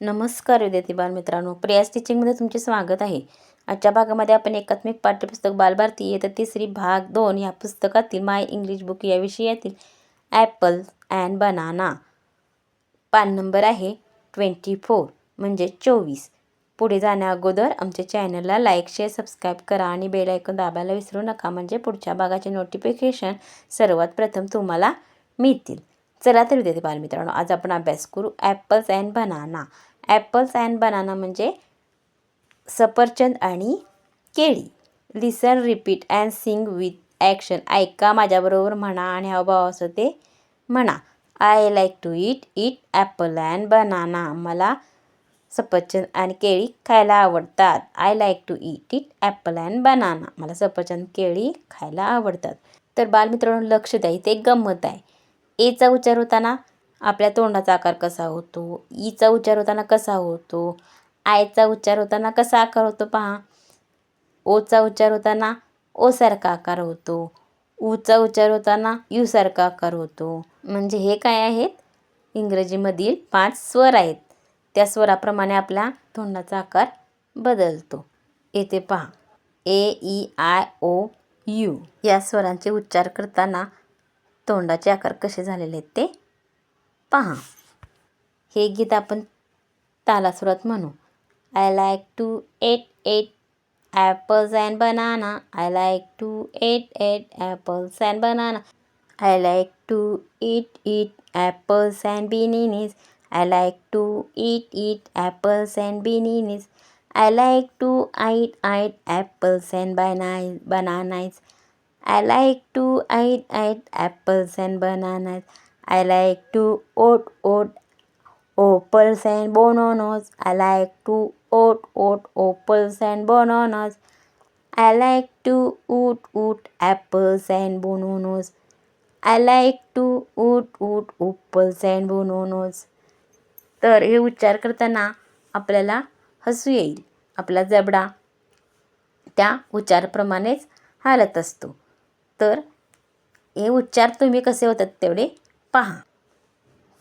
नमस्कार विद्यार्थी बालमित्रांनो प्रियास टीचिंगमध्ये तुमचे स्वागत आहे. आजच्या भागामध्ये आपण एकात्मिक पाठ्यपुस्तक बालभारती येतं तिसरी भाग दोन या पुस्तकातील माय इंग्लिश बुक या विषयातील ॲपल अँड बनाना. पान नंबर आहे ट्वेंटी फोर म्हणजे चोवीस. पुढे जाण्या अगोदर आमच्या चॅनलला लाईक शेअर सबस्क्राईब करा आणि बेल ऐकून दाबायला विसरू नका. म्हणजे पुढच्या भागाचे नोटिफिकेशन सर्वात प्रथम तुम्हाला मिळतील. चला तर विद्यार्थी बालमित्रांनो आज आपण अभ्यास करू apples and banana. Apples and banana म्हणजे सफरचंद आणि केळी. Listen repeat and sing with action ऐका माझ्याबरोबर म्हणा आणि हावभाव असं ते म्हणा. I like to eat eat apple and banana मला सफरचंद आणि केळी खायला आवडतात. I like to eat eat apple and banana मला सफरचंद केळी खायला आवडतात. तर बालमित्रांनो लक्ष द्या इथे एक गंमत आहे. एचा उच्चार होताना आपल्या तोंडाचा आकार कसा होतो? ईचा उच्चार होताना कसा होतो? आयचा उच्चार होताना कसा आकार होतो पहा. ओचा उच्चार होताना ओसारखा आकार होतो. ऊचा उच्चार होताना यूसारखा आकार होतो. म्हणजे हे काय आहेत? इंग्रजीमधील पाच स्वर आहेत. त्या स्वराप्रमाणे आपल्या तोंडाचा आकार बदलतो. येथे पहा. A E I O U या स्वरांचे उच्चार करताना तोंडाचे आकार कसे झालेले आहेत ते पहा. हे गीत आपण तालासुरात म्हणू. I like to ate ate apples and banana I like to ate ate apples and banana I like to eat eat apples and beeneenees I like to eat eat apples and beeneenees I like to ite ite apples and banay bananas I like to ite ite apples and bananas I like to oat oat apples and bananas. I like to oat oat apples and bananas. I like to oot oot apples and bananas. I like to eat eat apples and bananas. तर हे उच्चार करताना आपल्याला हसू येईल आपला जबडा त्या उच्चारप्रमाणेच हालत असतो तर हे उच्चार तुम्ही कसे होतात तेवढे पहा.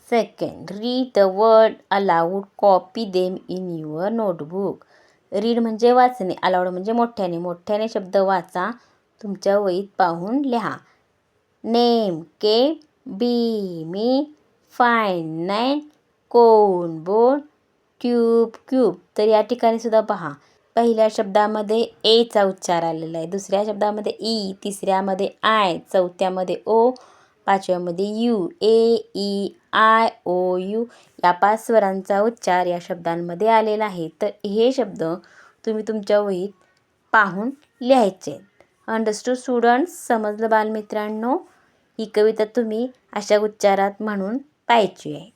Second read the word aloud copy them in your notebook read म्हणजे वाचणे अलाउड म्हणजे मोठ्याने. मोठ्याने शब्द वाचा तुमच्या वहीत पाहून लिहा. Name K be me fine nine cone board tube cube तर या ठिकाणी सुद्धा पहा. पहिल्या शब्दामध्ये एचा उच्चार आलेला आहे. दुसऱ्या शब्दामध्ये ई तिसऱ्यामध्ये आय चौथ्यामध्ये O पाचव्यामध्ये U A E I O U या पाच स्वरांचा उच्चार या शब्दांमध्ये आलेला आहे. तर हे शब्द तुम्ही तुमच्या वहीत पाहून लिहायचे अंडरस्टूड स्टुडंट्स समजलं बालमित्रांनो ही कविता तुम्ही अशा उच्चारात म्हणून पाहायची आहे.